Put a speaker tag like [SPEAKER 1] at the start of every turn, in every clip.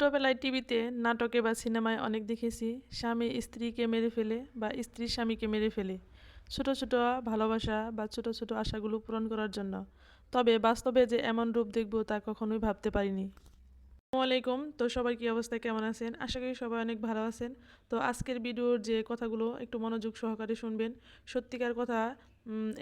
[SPEAKER 1] ছোটবেলায় টিভিতে নাটকে বা সিনেমায় অনেক দেখেছি, স্বামী স্ত্রীকে মেরে ফেলে বা স্ত্রী স্বামীকে মেরে ফেলে। ছোট ছোট ভালোবাসা বা ছোট ছোট আশাগুলো পূরণ করার জন্য। তবে বাস্তবে যে এমন রূপ দেখব তা কখনোই ভাবতে পারিনি। আলাইকুম। তো সবাই কি অবস্থা, কেমন আছেন? আশা করি সবাই অনেক ভালো আছেন। তো আজকের ভিডিওর যে কথাগুলো একটু মনোযোগ সহকারে শুনবেন। সত্যিকার কথা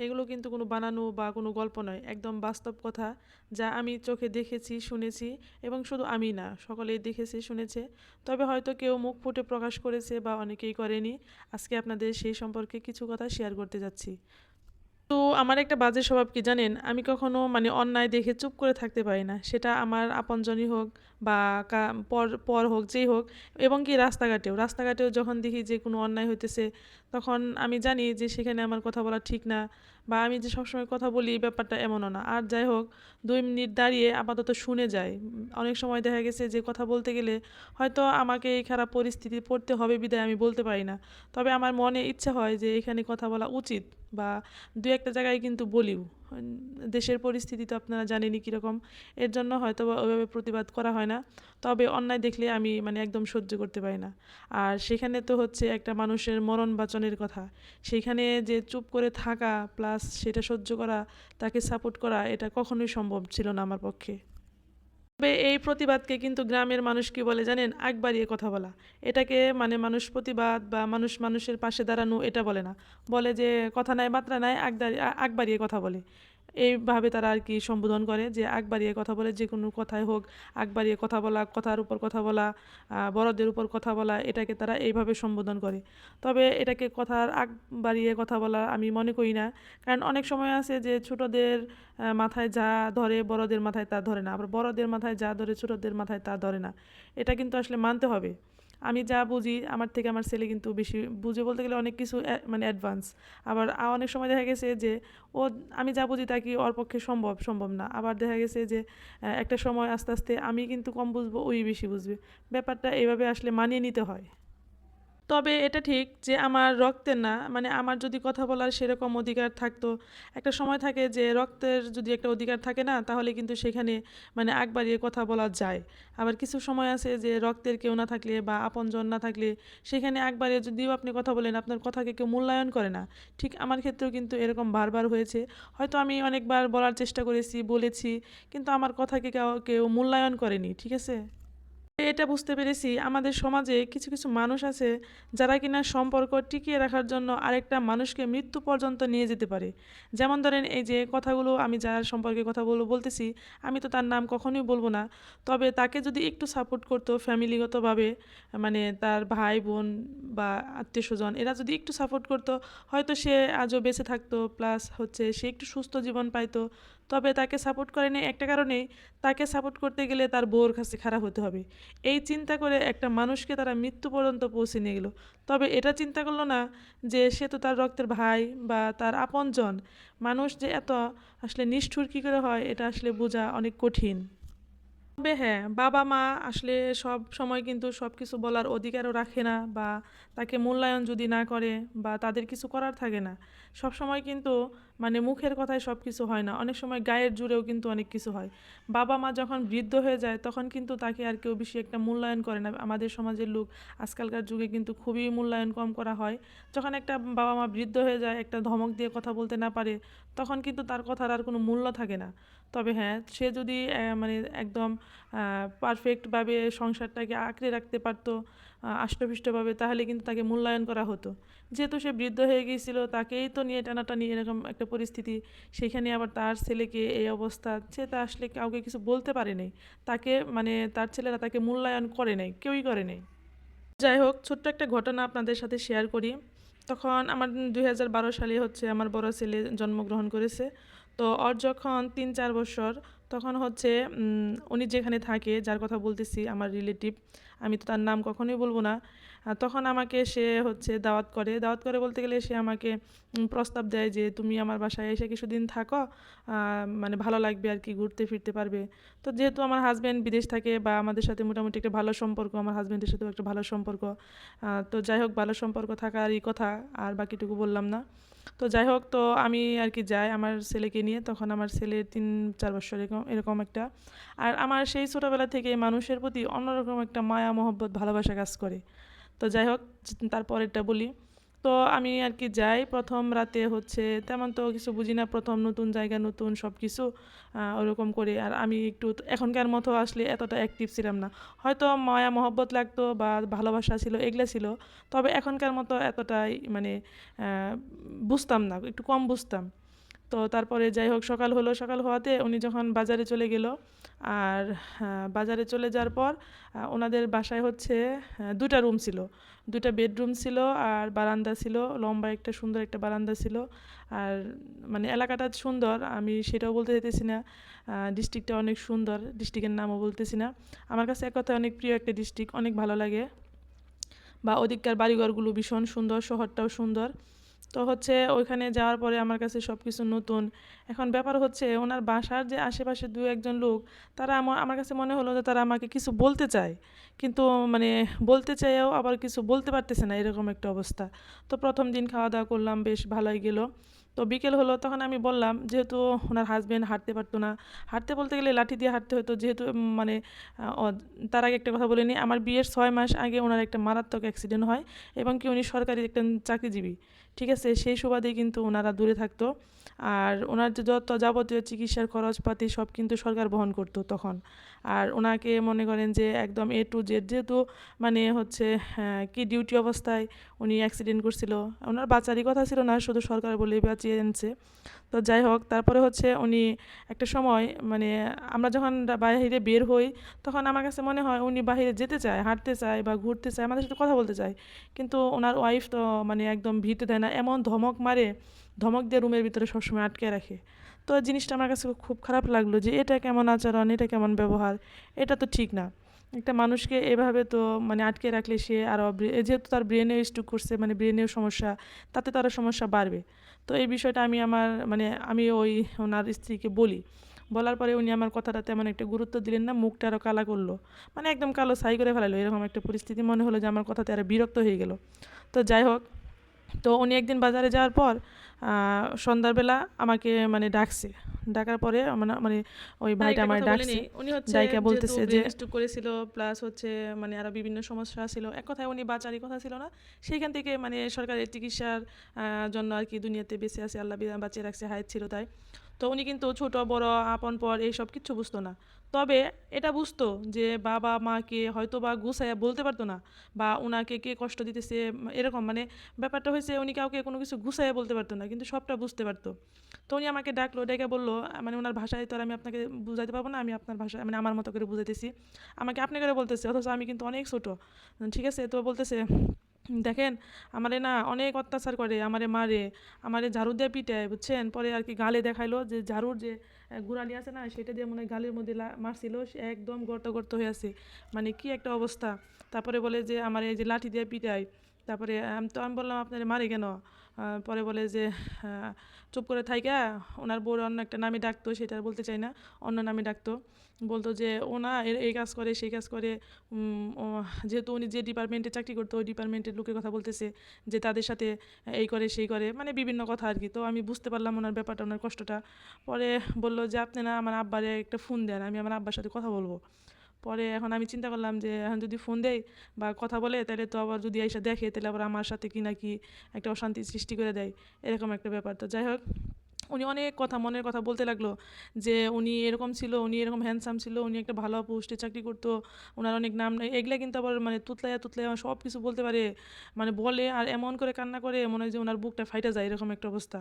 [SPEAKER 1] এগুলো কিন্তু কোনো বানানো বা কোনো গল্প নয়, একদম বাস্তব কথা যা আমি চোখে দেখেছি, শুনেছি এবং শুধু আমি না, সকলেই দেখেছে, শুনেছে। তবে হয়তো কেউ মুখ ফুটে প্রকাশ করেছে বা অনেকেই করেনি। আজকে আপনাদের সেই সম্পর্কে কিছু কথা শেয়ার করতে যাচ্ছি। তো আমার একটা বাজে স্বভাব কি জানেন? আমি কখনো মানে অন্যায় দেখে চুপ করে থাকতে পারি না। সেটা আমার আপনজনই হোক বা পর পর হোক, যেই হোক, এবং কি রাস্তাঘাটেও। রাস্তাঘাটেও যখন দেখি যে কোনো অন্যায় হইতেছে, তখন আমি জানি যে সেখানে আমার কথা বলা ঠিক না। বা আমি যে সবসময় কথা বলি এই ব্যাপারটা এমনও না। আর যাই হোক, দুই মিনিট দাঁড়িয়ে আপাতত শুনে যায় অনেক সময় দেখা গেছে যে কথা বলতে গেলে হয়তো আমাকে এই খারাপ পরিস্থিতি পড়তে হবে বিদায় আমি বলতে পারি না। তবে আমার মনে ইচ্ছা হয় যে এখানে কথা বলা উচিত বা দু একটা জায়গায় কিন্তু বলিও। দেশের পরিস্থিতি তো আপনারা জানেনই কীরকম। এর জন্য হয়তো ওইভাবে প্রতিবাদ করা হয় না। তবে অন্যায় দেখলে আমি মানে একদম সহ্য করতে পারি না। আর সেখানে তো হচ্ছে একটা মানুষের মরণ বাঁচনের কথা। সেখানে যে চুপ করে থাকা প্লাস সেটা সহ্য করা, তাকে সাপোর্ট করা, এটা কখনোই সম্ভব ছিল না আমার পক্ষে। তবে এই প্রতিবাদকে কিন্তু গ্রামের মানুষ কি বলে জানেন? আগ বাড়িয়ে কথা বলা। এটাকে মানে মানুষ প্রতিবাদ বা মানুষ মানুষের পাশে দাঁড়ানো এটা বলে না। বলে যে, কথা নাই, মাত্রা নাই আগ আগ বাড়িয়ে কথা বলে। এইভাবে তারা আর কি সম্বোধন করে যে আগ বাড়িয়ে কথা বলে যে কোনো কথাই হোক আগ বাড়িয়ে কথা বলা, কথার উপর কথা বলা বড়দের উপর কথা বলা, এটাকে তারা এইভাবে সম্বোধন করে। তবে এটাকে কথার আগ বাড়িয়ে কথা বলা আমি মনে করি না। কারণ অনেক সময় আছে যে ছোটদের মাথায় যা ধরে বড়দের মাথায় তা ধরে না, আবার বড়দের মাথায় যা ধরে ছোটদের মাথায় তা ধরে না। এটা কিন্তু আসলে মানতে হবে। আমি যা বুঝি, আমার থেকে আমার ছেলে কিন্তু বেশি বুঝে বলতে গেলে অনেক কিছু মানে অ্যাডভান্স আবার অনেক সময় দেখা গেছে যে, ও আমি যা বুঝি তা কি ওর পক্ষে সম্ভব সম্ভব না। আবার দেখা গেছে যে একটা সময় আস্তে আস্তে আমি কিন্তু কম বুঝব, ওই বেশি বুঝবে। ব্যাপারটা এভাবে আসলে মানিয়ে নিতে হয়। তবে এটা ঠিক যে আমার রক্তের না মানে আমার যদি কথা বলার সেরকম অধিকার থাকতো, একটা সময় থাকে যে রক্তের যদি একটা অধিকার থাকে না, তাহলে কিন্তু সেখানে মানে আগ বাড়িয়ে কথা বলা যায়। আবার কিছু সময় আছে যে রক্তের কেউ না থাকলে বা আপনজন না থাকলে সেখানে আগ বাড়িয়ে যদিও আপনি কথা বলেন, আপনার কথাকে কেউ মূল্যায়ন করে না। ঠিক আমার ক্ষেত্রেও কিন্তু এরকম বারবার হয়েছে। হয়তো আমি অনেকবার বলার চেষ্টা করেছি, বলেছি, কিন্তু আমার কথাকে কেউ কেউ মূল্যায়ন করেনি, ঠিক আছে? এটা বুঝতে পেরেছি। আমাদের সমাজে কিছু কিছু মানুষ আছে যারা কিনা সম্পর্ক টিকিয়ে রাখার জন্য আরেকটা মানুষকে মৃত্যু পর্যন্ত নিয়ে যেতে পারে। যেমন ধরেন এই যে কথাগুলো আমি যার সম্পর্কে কথাগুলো বলতেছি, আমি তো তার নাম কখনোই বলব না। তবে তাকে যদি একটু সাপোর্ট করতো ফ্যামিলিগতভাবে মানে তার ভাই, বোন বা আত্মীয় স্বজন এরা যদি একটু সাপোর্ট করতো, হয়তো সে আজও বেঁচে থাকতো প্লাস হচ্ছে সে একটু সুস্থ জীবন পাইতো। তবে তাকে সাপোর্ট করেনি একটা কারণে তাকে সাপোর্ট করতে গেলে তার বউর কাছে খারাপ হতে হবে। এই চিন্তা করে একটা মানুষকে তারা মৃত্যু পর্যন্ত পৌঁছে নিয়ে গেল। তবে এটা চিন্তা করল না যে সে তো তার রক্তের ভাই বা তার আপনজন। মানুষ যে এত আসলে নিষ্ঠুর কী করে হয়, এটা আসলে বোঝা অনেক কঠিন। তবে হ্যাঁ বাবা মা আসলে সব সময় কিন্তু সব কিছু বলার অধিকারও রাখে না বা তাকে মূল্যায়ন যদি না করে বা তাদের কিছু করার থাকে না, সব সময় কিন্তু মানে মুখের কথায় সব কিছু হয় না। অনেক সময় গায়ের জুড়েও কিন্তু অনেক কিছু হয়। বাবা মা যখন বৃদ্ধ হয়ে যায় তখন কিন্তু তাকে আর কেউ বেশি একটা মূল্যায়ন করে না। আমাদের সমাজের লোক আজকালকার যুগে কিন্তু খুবই মূল্যায়ন কম করা হয়। যখন একটা বাবা মা বৃদ্ধ হয়ে যায়, একটা ধমক দিয়ে কথা বলতে না পারে, তখন কিন্তু তার কথার আর কোনো মূল্য থাকে না। তবে হ্যাঁ সে যদি মানে একদম পারফেক্টভাবে সংসারটাকে আঁকড়ে রাখতে পারতো আষ্টপৃষ্টভাবে, তাহলে কিন্তু তাকে মূল্যায়ন করা হতো। যেহেতু সে বৃদ্ধ হয়ে গিয়েছিল, তাকেই তো নিয়ে টানাটানি এরকম একটা পরিস্থিতি, সেখানে আবার তার ছেলেকে এই অবস্থা, সে তা আসলে কাউকে কিছু বলতে পারে নাই। তাকে মানে তার ছেলেরা তাকে মূল্যায়ন করে নাই, কেউই করে নাই। যাই হোক, ছোট্ট একটা ঘটনা আপনাদের সাথে শেয়ার করি। তখন আমার দুই হাজার বারো সালে হচ্ছে আমার বড় ছেলে জন্মগ্রহণ করেছে। তো ওর যখন তিন, চার বছর, তখন হচ্ছে উনি যেখানে থাকে, যার কথা বলতেছি, আমার রিলেটিভ আমি তো তার নাম কখনোই বলব না তখন আমাকে সে হচ্ছে দাওয়াত করে। দাওয়াত করে বলতে গেলে সে আমাকে প্রস্তাব দেয় যে, তুমি আমার বাসায় এসে কিছুদিন থাকো মানে ভালো লাগবে আর কি, ঘুরতে ফিরতে পারবে। তো যেহেতু আমার হাজব্যান্ড বিদেশ থাকে বা আমাদের সাথে মোটামুটি একটা ভালো সম্পর্ক, আমার হাজব্যান্ডের সাথেও একটা ভালো সম্পর্ক তো যাই হোক, ভালো সম্পর্ক থাকারই কথা আর বাকিটুকু বললাম না। তো যাই হোক তো আমি আর কি যাই আমার ছেলেকে নিয়ে। তখন আমার ছেলের তিন, চার বছর এরকম এরকম একটা। আর আমার সেই ছোটোবেলা থেকে মানুষের প্রতি অন্যরকম একটা মায়া, মহব্বত, ভালোবাসা কাজ করে। তো যাই হোক তারপরেরটা বলি। তো আমি আর কি যাই। প্রথম রাতে হচ্ছে তেমন তো কিছু বুঝি না, প্রথম নতুন জায়গা, নতুন সব কিছু ওরকম করে। আর আমি একটু এখনকার মতো আসলে এতটা অ্যাক্টিভ ছিলাম না। হয়তো মায়া, মহব্বত লাগতো বা ভালোবাসা ছিল, এগুলো ছিল। তবে এখনকার মতো এতটাই মানে বুঝতাম না, একটু কম বুঝতাম। তো তারপরে যাই হোক, সকাল হলো। সকাল হওয়াতে উনি যখন বাজারে চলে গেল আর বাজারে চলে যাওয়ার পর ওনাদের বাসায় হচ্ছে দুটা রুম ছিল। দুটা বেডরুম ছিল আর বারান্দা ছিল, লম্বা একটা, সুন্দর একটা বারান্দা ছিল। আর মানে এলাকাটা সুন্দর, আমি সেটাও বলতে চাইতেছি না। ডিস্ট্রিক্টটা অনেক সুন্দর ডিস্ট্রিক্টের নামও বলতেছি না। আমার কাছে এক কথায় অনেক প্রিয় একটা ডিস্ট্রিক্ট অনেক ভালো লাগে। বা ওদিককার বাড়িঘরগুলো ভীষণ সুন্দর, শহরটাও সুন্দর। তো হচ্ছে ওইখানে যাওয়ার পরে আমার কাছে সব কিছু নতুন। এখন ব্যাপার হচ্ছে ওনার বাসার যে আশেপাশে দু একজন লোক, তারা আমার আমার কাছে মনে হলো যে তারা আমাকে কিছু বলতে চায়। কিন্তু মানে বলতে চাইও আবার কিছু বলতে পারতেছে না এরকম একটা অবস্থা। তো প্রথম দিন খাওয়া দাওয়া করলাম, বেশ ভালোই গেল। তো বিকেল হলো তখন আমি বললাম যেহেতু ওনার হাজবেন্ড হাঁটতে পারতো না, হাঁটতে বলতে গেলে লাঠি দিয়ে হাঁটতে হতো। যেহেতু মানে তার আগে একটা কথা বলে নিই, আমার বিয়ের ছয় মাস আগে ওনার একটা মারাত্মক অ্যাক্সিডেন্ট হয় এবং কি উনি সরকারি একটা চাকরিজীবী। ঠিক আছে সেই সুবাদে কিন্তু ওনারা দূরে থাকতো। আর ওনার যে যত যাবতীয় চিকিৎসার খরচপাতি সব কিন্তু সরকার বহন করতো তখন। আর ওনাকে মনে করেন যে একদম এ টু জেড যেহেতু মানে হচ্ছে আহ, কি ডিউটি অবস্থায় উনি অ্যাক্সিডেন্ট করছিল ওনার বাচ্চারই কথা ছিল না শুধু সরকার বলে বাঁচিয়ে এনেছে। তো যাই হোক তারপরে হচ্ছে উনি একটা সময় মানে আমরা যখন বাইরে বের হই তখন আমার কাছে মনে হয় উনি বাইরে যেতে চায় হাঁটতে চায় বা ঘুরতে চায় আমাদের সাথে কথা বলতে চায়। কিন্তু ওনার ওয়াইফ তো মানে একদম ভিড়তে দেয় না। এমন ধমক মারে, ধমক দিয়ে রুমের ভিতরে সবসময় আটকে রাখে। তো জিনিসটা আমার কাছে খুব খারাপ লাগল যে এটা কেমন আচরণ, এটা কেমন ব্যবহার, এটা তো ঠিক না। একটা মানুষকে এভাবে তো মানে আটকে রাখলে সে আরও যেহেতু তার ব্রেনে স্ট্রোক করছে মানে ব্রেনের সমস্যা, তাতে তার সমস্যা বাড়বে। তো এই বিষয়টা আমি আমার মানে আমি ওই ওনার স্ত্রীকে বলি। বলার পরে উনি আমার কথাটা তেমন একটা গুরুত্ব দিলেন না, মুখটা আরও কালা করল। মানে একদম কালো সাই করে ফেলালো, এরকম একটা পরিস্থিতি মনে হলো যে আমার কথাতে আরও বিরক্ত হয়ে গেল। তো যাই হোক তো উনি একদিন বাজারে যাওয়ার পর সন্ধ্যাবেলা আমাকে মানে ডাকছে। ডাকার পরে মানে মানে ওই ভাইটা আমার ডাকছে।
[SPEAKER 2] উনি হচ্ছে
[SPEAKER 1] ডাইকা বলতেছে যে
[SPEAKER 2] স্ট্রোক করেছিল প্লাস হচ্ছে মানে আরও বিভিন্ন সমস্যা ছিল
[SPEAKER 1] এক কথায় উনি বাঁচারই কথা ছিল না। সেইখান থেকে মানে সরকারের চিকিৎসার জন্য আর কি দুনিয়াতে বেঁচে আছে আল্লাহ বাঁচিয়ে রাখছে হায়াত ছিল তাই তো উনি কিন্তু ছোট, বড়, আপন, পর এইসব কিচ্ছু বুঝতো না। তবে এটা বুঝতো যে বাবা মাকে হয়তো বা গুছাইয়া বলতে পারতো না বা ওনাকে কে কষ্ট দিতেছে, এরকম মানে ব্যাপারটা হয়েছে উনি কাউকে কোনো কিছু গুছাইয়া বলতে পারতো না, কিন্তু সবটা বুঝতে পারতো। তো উনি আমাকে ডাকলো, ডেকে বলল মানে ওনার ভাষায় তো আর আমি আপনাকে বুঝাইতে পারব না, আমি আপনার ভাষায় মানে আমার মতো করে বুঝাইতেছি। আমাকে আপনি করে বলতেছে, অথচ আমি কিন্তু অনেক ছোটো, ঠিক আছে? তো বলতেছে দেখেন, আমারে না অনেক অত্যাচার করে, আমারে মারে, আমারে ঝাড়ু দিয়ে পিটায়, বুঝছেন? পরে আর কি গালে দেখাইলো যে ঝাড়ুর যে গুড়ালি আছে না, সেটা দিয়ে মনে হয় গালের মধ্যে মারছিল একদম গর্ত গর্ত হয়ে আছে। মানে কি একটা অবস্থা। তারপরে বলে যে, আমার এই যে লাঠি দিয়ে পিটায়। তারপরে, আমি, তো আমি বললাম, আপনার মারে কেন? পরে বলে যে চুপ করে থাইকা, ওনার বউর অন্য একটা নামে ডাকতো, সেটা বলতে চাই না, অন্য নামে ডাকতো। বলতো যে, ও না এ- এই কাজ করে, সেই কাজ করে যেহেতু উনি যে ডিপার্টমেন্টে চাকরি করতো, ওই ডিপার্টমেন্টের লোকের কথা বলতেছে যে, তাদের সাথে এই করে, সেই করে মানে বিভিন্ন কথা আর কি। তো আমি বুঝতে পারলাম ওনার ব্যাপারটা, ওনার কষ্টটা। পরে বলল যে, আপনি না আমার আব্বারে একটা ফোন দেন, আমি আমার আব্বার সাথে কথা বলব। পরে এখন আমি চিন্তা করলাম যে, এখন যদি ফোন দেয় বা কথা বলে, তাহলে তো আবার যদি এসে দেখে, তাহলে আবার আমার সাথে কি না কি একটা অশান্তি সৃষ্টি করে দেয়। এরকম একটা ব্যাপার। তো যাই হোক, উনি অনেক কথা মনের কথা বলতে লাগল যে, উনি এরকম ছিল, উনি এরকম হ্যান্ডসাম ছিল, উনি একটা ভালো পোস্টে চাকরি করতো ওনার অনেক নাম এগুলা কিন্তু আবার মানে তুতলাইয়া তুতলাইয়া সব কিছু বলতে পারে মানে বলে আর এমন করে কান্না করে, মনে হয় যে ওনার বুকটা ফাইটা যায়, এরকম একটা অবস্থা।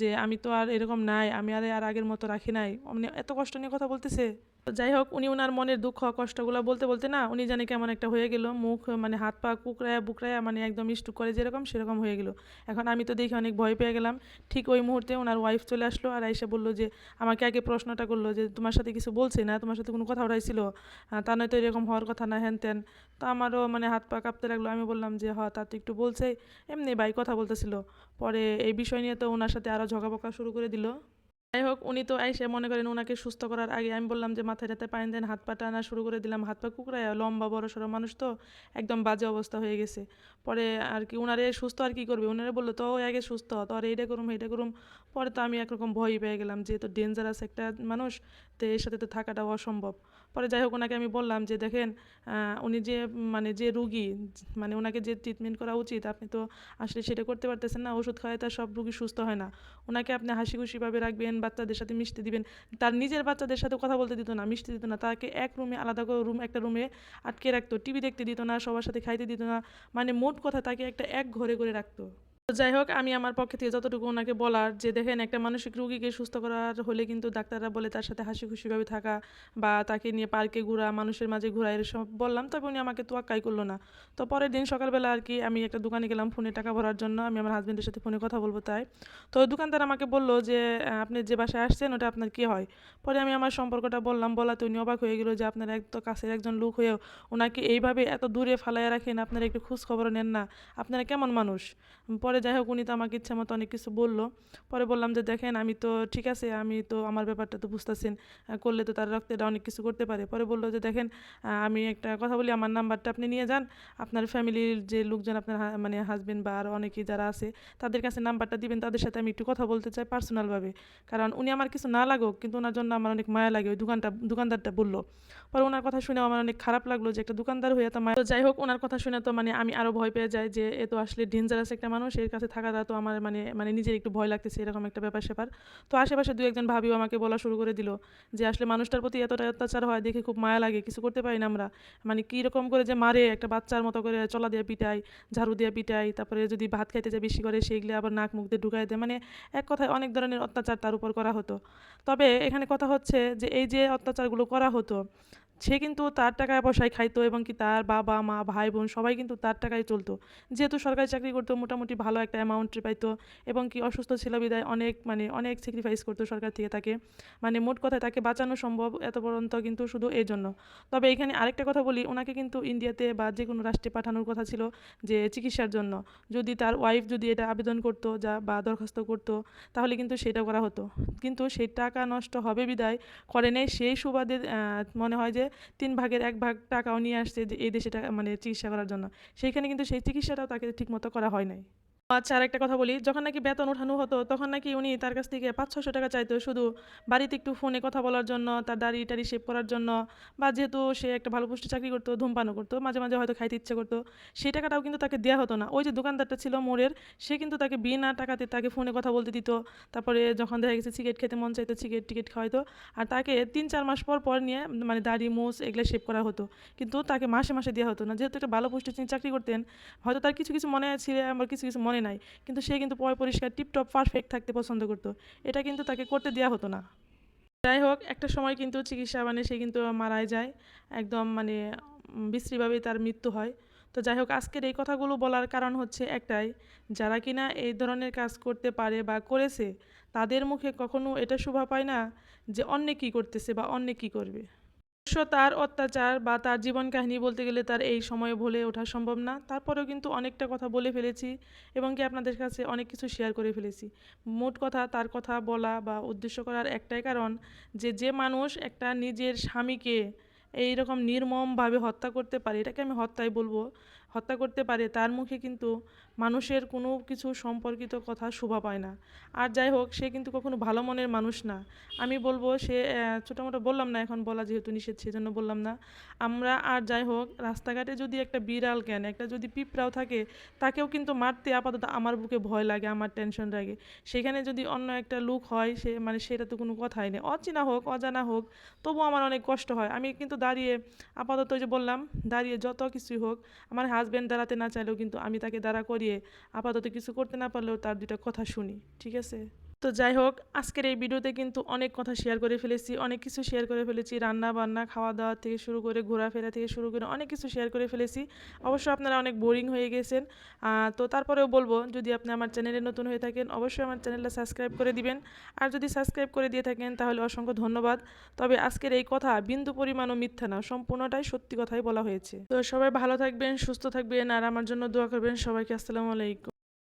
[SPEAKER 1] যে, আমি তো আর এরকম নাই, আমি আর আর আগের মতো রাখি নাই। মানে এত কষ্ট নিয়ে কথা বলতেছে? যাই হোক, উনি ওনার মনের দুঃখ, কষ্টগুলো বলতে বলতে না উনি জানে কেমন একটা হয়ে গেল। মুখ মানে হাত পা কুকরায়া বুকরায়া মানে একদম স্টুক করে যেরকম সেরকম হয়ে গেল। এখন আমি তো দেখে অনেক ভয় পেয়ে গেলাম। ঠিক ওই মুহূর্তে ওনার ওয়াইফ চলে আসলো আর এসে বলল যে, আমাকে আগে প্রশ্নটা করল যে, তোমার সাথে কিছু বলছে না? তোমার সাথে কোনো কথা উঠাইছিল তা নয়তো এরকম হওয়ার কথা না হ্যান ত্যান। তো আমারও মানে হাত পা কাঁপতে লাগল। আমি বললাম যে, হ, তা তো একটু বলছে। এমনি ভাই কথা বলতেছিল। পরে এই বিষয় নিয়ে তো ওনার সাথে আরও ঝগাপকা শুরু করে দিল। যাই হোক, উনি তো আইসে মনে করেন ওনাকে সুস্থ করার আগে আমি বললাম যে মাথায় রাতে পানি দেন, হাত পা টানা শুরু করে দিলাম, হাত পা কুকড়ায় লম্বা বড় সড়ো মানুষ তো, একদম বাজে অবস্থা হয়ে গেছে। পরে আর কি ওনারে সুস্থ আর কি করবে? ওনারে বলল, তো ওই আগে সুস্থ, তো আর এইটা করুম এইটা করুম। পরে তো আমি একরকম ভয় পেয়ে গেলাম যেহেতু ডেঞ্জারাস একটা মানুষ, তো এর সাথে তো থাকাটা অসম্ভব। পরে যাই হোক, ওনাকে আমি বললাম যে, দেখেন উনি যে মানে যে রুগী মানে ওনাকে যে ট্রিটমেন্ট করা উচিত, আপনি তো আসলে সেটা করতে পারতেছেন না, ওষুধ খাওয়ায় তার সব রুগী সুস্থ হয় না। ওনাকে আপনি হাসি খুশিভাবে রাখবেন, বাচ্চাদের সাথে মিশতে দিবেন। তার নিজের বাচ্চাদের সাথে কথা বলতে দিত না, মিশতে দিত না, তাকে এক রুমে আলাদা করে রুম একটা রুমে আটকে রাখতো টিভি দেখতে দিত না, সবার সাথে খাইতে দিত না মানে মোট কথা তাকে একটা এক ঘরে করে রাখতো। যাই হোক, আমি আমার পক্ষে থেকে যতটুকু ওনাকে বলার যে দেখেন একটা মানসিক রুগীকে সুস্থ করার হলে কিন্তু ডাক্তাররা বলে তার সাথে হাসি খুশিভাবে থাকা বা তাকে নিয়ে পার্কে ঘোরা, মানুষের মাঝে ঘোরা এরসব বললাম। তবে উনি আমাকে তোয়াক্কাই করল না। তো পরের দিন সকালবেলা আর কি আমি একটা দোকানে গেলাম ফোনে টাকা ভরার জন্য। আমি আমার হাজব্যান্ডের সাথে ফোনে কথা বলব তাই। তো দোকানদার আমাকে বলল যে আপনি যে বাসায় আসছেন ওটা আপনার কি হয়? পরে আমি আমার সম্পর্কটা বললাম। বলাতে উনি অবাক হয়ে গেলো যে, আপনার এক তো কাছের একজন লোক হয়েও ওনাকে এইভাবে এত দূরে ফালাইয়া রাখেন, আপনারা একটু খোঁজ খবর নেন না। আপনারা কেমন মানুষ? পরে যাই হোক, উনি তো আমাকে ইচ্ছা মতো অনেক কিছু বলল। পরে বললাম যে, দেখেন, আমি তো ঠিক আছে, আমি তো আমার ব্যাপারটা তো বুঝতেছেন করলে তো তার রক্তেটা অনেক কিছু করতে পারে। পরে বলল যে, দেখেন আমি একটা কথা বলি, আমার নাম্বারটা আপনি নিয়ে যান। আপনার ফ্যামিলির যে লোকজন, আপনার মানে হাজবেন্ড বা আর অনেকেই যারা আছে, তাদের কাছে নাম্বারটা দিবেন, তাদের সাথে আমি একটু কথা বলতে চাই পার্সোনালভাবে কারণ উনি আমার কিছু না লাগুক, কিন্তু ওনার জন্য আমার অনেক মায়া লাগে, ওই দোকানটা, দোকানদারটা বলল। পরে ওনার কথা শুনে আমার অনেক খারাপ লাগল যে, একটা দোকানদার হয়ে তো মায়া যাই হোক, ওনার কথা শুনে তো মানে আমি আরও ভয় পেয়ে যাই যে, এ তো আসলে ডেঞ্জারাস একটা মানুষ এর কাছে থাকাটা তো আমার মানে মানে নিজের একটু ভয় লাগতেছে এরকম একটা ব্যাপার স্যাপার। তো আশেপাশে দু একজন ভাবিও আমাকে বলা শুরু করে দিল যে, আসলে মানুষটার প্রতি এতটা অত্যাচার হয় দেখে খুব মায়া লাগে, কিছু করতে পারি না আমরা। মানে কীরকম করে যে মারে, একটা বাচ্চার মতো করে চলা দিয়ে পিটাই ঝাড়ু দিয়ে পিটাই তারপরে যদি ভাত খাইতে যায় বেশি করে, সেইগুলো আবার নাক মুখ দিয়ে ঢুকাই দেয়। মানে এক কথায় অনেক ধরনের অত্যাচার তার উপর করা হতো। তবে এখানে কথা হচ্ছে যে, এই যে অত্যাচারগুলো করা হতো সে কিন্তু তার টাকায় পয়সায় খাইতো এবং কি তার বাবা, মা, ভাই, বোন সবাই কিন্তু তার টাকায় চলতো। যেহেতু সরকারি চাকরি করতো, মোটামুটি ভালো একটা অ্যামাউন্ট পাইতো এবং কি অসুস্থ ছিল বিদায় অনেক মানে অনেক স্যাক্রিফাইস করতো সরকার থেকে তাকে। মানে মোট কথায় তাকে বাঁচানো সম্ভব এত পর্যন্ত কিন্তু শুধু এই জন্য। তবে এখানে আরেকটা কথা বলি, ওনাকে কিন্তু ইন্ডিয়াতে বা যে কোনো রাষ্ট্রে পাঠানোর কথা ছিল যে চিকিৎসার জন্য। যদি তার ওয়াইফ যদি এটা আবেদন করতো যা বা দরখাস্ত করতো, তাহলে কিন্তু সেটা করা হতো। কিন্তু সেই টাকা নষ্ট হবে বিদায়, করে নেই। সেই সুবাদে মনে হয় যে তিন ভাগের এক ভাগ টাকাও নিয়ে আসছে যে এই দেশে টাকা মানে চিকিৎসা করার জন্য। সেইখানে কিন্তু সেই চিকিৎসাটাও তাকে ঠিকমতো করা হয় নাই। আচ্ছা আর একটা কথা বলি। যখন নাকি বেতন ওঠানো হতো, তখন নাকি উনি তার কাছ থেকে পাঁচ ছশো টাকা চাইতো শুধু বাড়িতে একটু ফোনে কথা বলার জন্য, তার দাড়ি টাড়ি শেভ করার জন্য বা যেহেতু সে একটা ভালো পোস্টে চাকরি করতো, ধূমপানও করতো, মাঝে মাঝে হয়তো খাইতে ইচ্ছে করতো, সেই টাকাটাও কিন্তু তাকে দেওয়া হতো না। ওই যে দোকানদারটা ছিল মোড়ের, সে কিন্তু তাকে বিনা টাকাতে তাকে ফোনে কথা বলতে দিত। তারপরে যখন দেখা গেছে সিগারেট খেতে মন চাইতো, সিগারেট টিকিট খাওয়াইতো। আর তাকে তিন চার মাস পর পর নিয়ে মানে দাড়ি মুছ এগুলো শেভ করা হতো। কিন্তু তাকে মাসে মাসে দেওয়া হতো না। যেহেতু একটা ভালো তিনি চাকরি করতেন, হয়তো তার কিছু কিছু মনে ছিল আমার কিছু কিছু মনে নাই। কিন্তু সে কিন্তু পয় পরিষ্কার টিপটপ পারফেক্ট থাকতে পছন্দ করতো। এটা কিন্তু তাকে করতে দেওয়া হতো না। যাই হোক, একটা সময় কিন্তু চিকিৎসা মানে সে কিন্তু মারাই যায়। একদম মানে বিশ্রীভাবেই তার মৃত্যু হয়। তো যাই হোক, আজকের এই কথাগুলো বলার কারণ হচ্ছে একটাই। যারা কিনা এই ধরনের কাজ করতে পারে বা করেছে, তাদের মুখে কখনো এটা শোভা পায় না যে অন্য কী করতেছে বা অন্য কী করবে। অবশ্য তার অত্যাচার বা তার জীবন কাহিনী বলতে গেলে তার এই সময়ে ভুলে ওঠা সম্ভব না। তারপরেও কিন্তু অনেকটা কথা বলে ফেলেছি এবং কি আপনাদের কাছে অনেক কিছু শেয়ার করে ফেলেছি। মোট কথা তার কথা বলা বা উদ্দেশ্য করার একটাই কারণ যে যে মানুষ একটা নিজের স্বামীকে এই রকম নির্মমভাবে হত্যা করতে পারে, এটাকে আমি হত্যাই বলব। হত্যা করতে পারে, তার মুখে কিন্তু মানুষের কোনো কিছু সম্পর্কিত কথা শোভা পায় না। আর যাই হোক, সে কিন্তু কখনো ভালো মনের মানুষ না। আমি বলব, সে ছোটোমোটো বললাম না, এখন বলা যেহেতু নিষেধ, সেজন্য বললাম না। আমরা আর যাই হোক, রাস্তাঘাটে যদি একটা বিড়াল কেন, একটা যদি পিঁপড়াও থাকে, তাকেও কিন্তু মারতে আপাতত আমার বুকে ভয় লাগে, আমার টেনশন লাগে। সেখানে যদি অন্য একটা লুক হয়, সে মানে সেটা তো কোনো কথাই নেই। অচেনা হোক, অজানা হোক, তবুও আমার অনেক কষ্ট হয়। আমি কিন্তু দাঁড়িয়ে আপাতত যে বললাম, দাঁড়িয়ে যত কিছুই হোক, আমার হাজব্যান্ড দাঁড়াতে না চাইলেও কিন্তু আমি তাকে দাঁড়া করিয়ে আপাতত কিছু করতে না পারলেও তার দুটা কথা শুনি, ঠিক আছে? তো যাই হোক, আজকের এই ভিডিওতে কিন্তু অনেক কথা শেয়ার করে ফেলেছি, অনেক কিছু শেয়ার করে ফেলেছি। রান্না বান্না খাওয়া দাওয়া থেকে শুরু করে ঘোরাফেরা থেকে শুরু করে অনেক কিছু শেয়ার করে ফেলেছি। অবশ্য আপনারা অনেক বোরিং হয়ে গেছেন। তো তারপরেও বলব, যদি আপনি আমার চ্যানেলে নতুন হয়ে থাকেন, অবশ্যই আমার চ্যানেলটা সাবস্ক্রাইব করে দিবেন। আর যদি সাবস্ক্রাইব করে দিয়ে থাকেন, তাহলে অসংখ্য ধন্যবাদ। তবে আজকের এই কথা বিন্দু পরিমাণও মিথ্যা না, সম্পূর্ণটাই সত্যি কথাই বলা হয়েছে। তো সবাই ভালো থাকবেন, সুস্থ থাকবেন, আর আমার জন্য দোয়া করবেন সবাইকে। আসসালামু আলাইকুম।